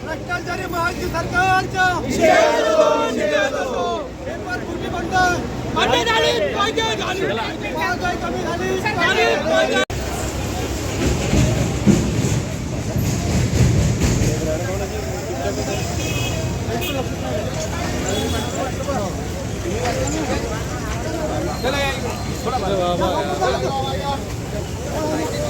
भ्रष्टाचारी महाराष्ट्र सरकारच्या निषेध असो निषेध असो पेपर फुटी बंद पाणी झाली पाहिजे झाली महागाई कमी झाली सरकार करायचे काय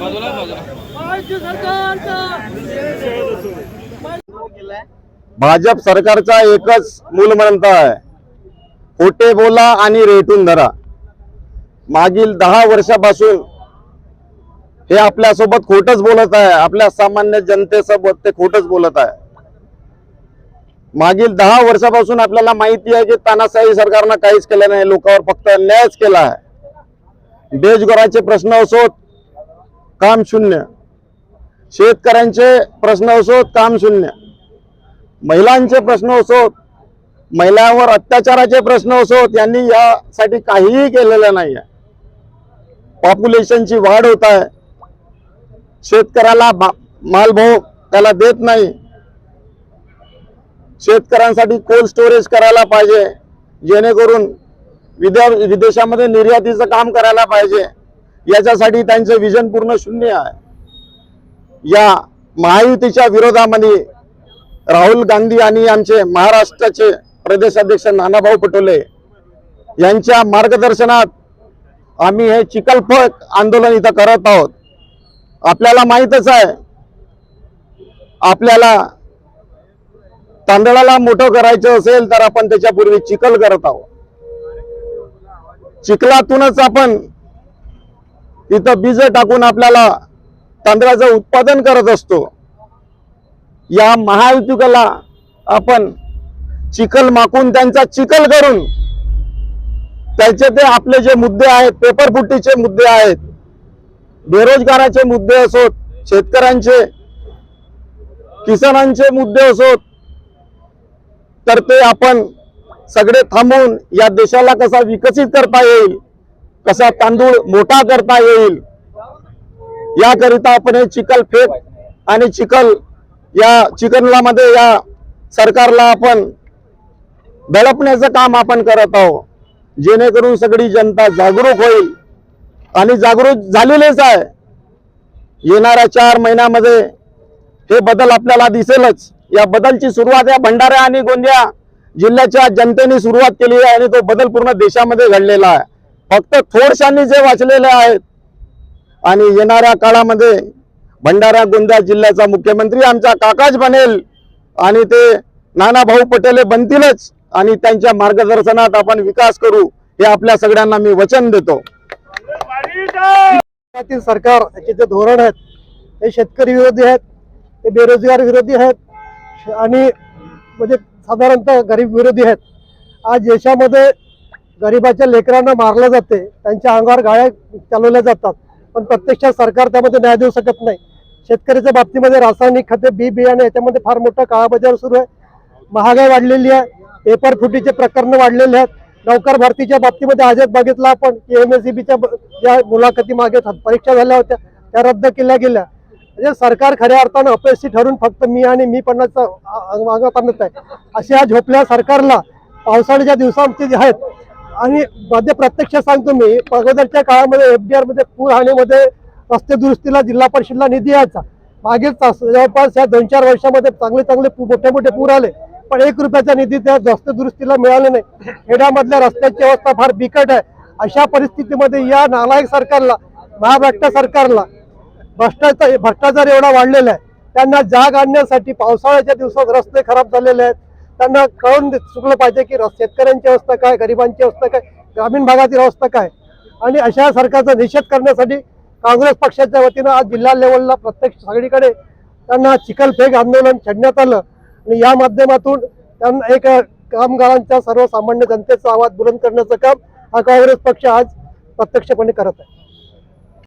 बाजूला बाजूला. भाजप सरकारचा एकच मूल म्हणता आहे. खोटे बोला आणि रेटून धरा. मागील दहा वर्षापासून हे आपल्यासोबत खोटच बोलत आहे. आपल्या सामान्य जनतेसोबत ते खोटच बोलत आहे. मागील दहा वर्षापासून आपल्याला माहिती आहे की तानाशाही सरकारनं काहीच केलं नाही. लोकांवर फक्त अन्यायच केला आहे. बेजगोराचे प्रश्न असोत. काम शून्य. शेतकऱ्यांचे प्रश्न असोत काम शून्य. महिलांचे प्रश्न असोत महिलांवर अत्याचाराचे प्रश्न असोत यांनी यासाठी काहीही केलेलं नाही आहे पॉप्युलेशनची वाढ होत आहे. शेतकऱ्याला मालभाव त्याला देत नाही. शेतकऱ्यांसाठी कोल्ड स्टोरेज करायला पाहिजे. जेणेकरून विद्या विदेशामध्ये निर्यातीचं काम करायला पाहिजे. याच्यासाठी त्यांचं विजन पूर्ण शून्य आहे. या महायुतीच्या विरोधामध्ये राहुल गांधी आणि आमचे महाराष्ट्राचे प्रदेशाध्यक्ष नानाभाऊ पटोले यांच्या मार्गदर्शनात आम्ही हे चिकलफळ आंदोलन इथं करत आहोत. आपल्याला माहीतच आहे आपल्याला तांदळाला मोठं करायचं असेल तर आपण त्याच्यापूर्वी चिखल करत आहोत. चिखलातूनच आपण तिथं बीज टाकून आपल्याला तांदळाचं उत्पादन करत असतो. या महायुतीला आपण चिखल माकून त्यांचा चिखल करून त्याचे ते आपले जे मुद्दे आहेत पेपरफुटीचे मुद्दे आहेत बेरोजगाराचे मुद्दे असोत शेतकऱ्यांचे किसानांचे मुद्दे असोत तर ते आपण सगळे थांबवून या देशाला कसा विकसित करता येईल कसा तांदूळ मोठा करता येईल याकरिता आपण हे चिखल फेक आणि चिखल या चिकनलामध्ये या सरकारला आपण दडपण्याचं काम आपण करत आहोत. जेणेकरून सगळी जनता जागरूक होईल. आणि जागरूक झालेलेच आहे. येणाऱ्या चार महिन्यामध्ये हे बदल आपल्याला दिसेलच. या बदलची सुरुवात या भंडारा आणि गोंदिया जिल्ह्याच्या जनतेने सुरुवात केली आहे आणि तो बदल पूर्ण देशामध्ये घडलेला आहे. फक्त थोडशांनी जे वाचलेले आहेत आणि येणाऱ्या काळामध्ये भंडारा गोंदिया जिल्ह्याचा मुख्यमंत्री आमचा काकाच बनेल आणि ते नाना भाऊ पटेले बनतीलच आणि त्यांच्या मार्गदर्शनात आपण विकास करू हे आपल्या सगळ्यांना मी वचन देतो. सरकार याचे जे धोरण आहेत ते शेतकरी विरोधी आहेत ते बेरोजगार विरोधी आहेत आणि म्हणजे साधारणतः गरीब विरोधी आहेत. आज देशामध्ये गरिबाच्या लेकरांना मारलं जाते त्यांच्या अंगावर गाळ्या चालवल्या जातात. पण प्रत्यक्षात सरकार त्यामध्ये न्याय देऊ शकत नाही. शेतकऱ्याच्या बाबतीमध्ये रासायनिक खते बी बियाणे याच्यामध्ये फार मोठा काळाबाजार सुरू आहे. महागाई वाढलेली आहे. पेपर फुटीचे प्रकरण वाढलेले आहेत. नौकर भरतीच्या बाबतीमध्ये आजच बघितलं आपण की एम एस बीच्या ज्या मुलाखती मागे परीक्षा झाल्या होत्या त्या रद्द केल्या गेल्या. म्हणजे सरकार खऱ्या अर्थानं अपयशी ठरून फक्त मी आणि मी पन्नासचा मागं पन्नास आहे. अशा झोपल्या सरकारला पावसाळ्याच्या दिवसांचे जे आहेत. आणि मध्ये प्रत्यक्ष सांगतो मी अगोदरच्या काळामध्ये एफडीआरमध्ये पूर हानीमध्ये रस्ते दुरुस्तीला जिल्हा परिषदला निधी यायचा. मागील तास- जवळपास या दोन चार वर्षामध्ये चांगले चांगले मोठे मोठे पूर आले. पण एक रुपयाचा निधी त्या रस्ते दुरुस्तीला मिळाला नाही. खेड्यामधल्या रस्त्याची अवस्था फार बिकट आहे. अशा परिस्थितीमध्ये या नालायक सरकारला महाराष्ट्र सरकारला भ्रष्टाचार भ्रष्टाचार एवढा वाढलेला आहे. त्यांना जाग आणण्यासाठी पावसाळ्याच्या दिवसात रस्ते खराब झालेले आहेत. त्यांना कळून चुकलं पाहिजे की शेतकऱ्यांची अवस्था काय गरिबांची अवस्था काय ग्रामीण भागातील अवस्था काय? आणि अशा सरकारचा निषेध करण्यासाठी काँग्रेस पक्षाच्या वतीनं आज जिल्हा लेवलला प्रत्येक सगळीकडे त्यांना चिखलफेक आंदोलन छेडण्यात आलं. आणि या माध्यमातून त्यांना एक कामगारांच्या सर्वसामान्य जनतेचा आवाज बुलंद करण्याचं काम हा काँग्रेस पक्ष आज प्रत्यक्षपणे करत आहे.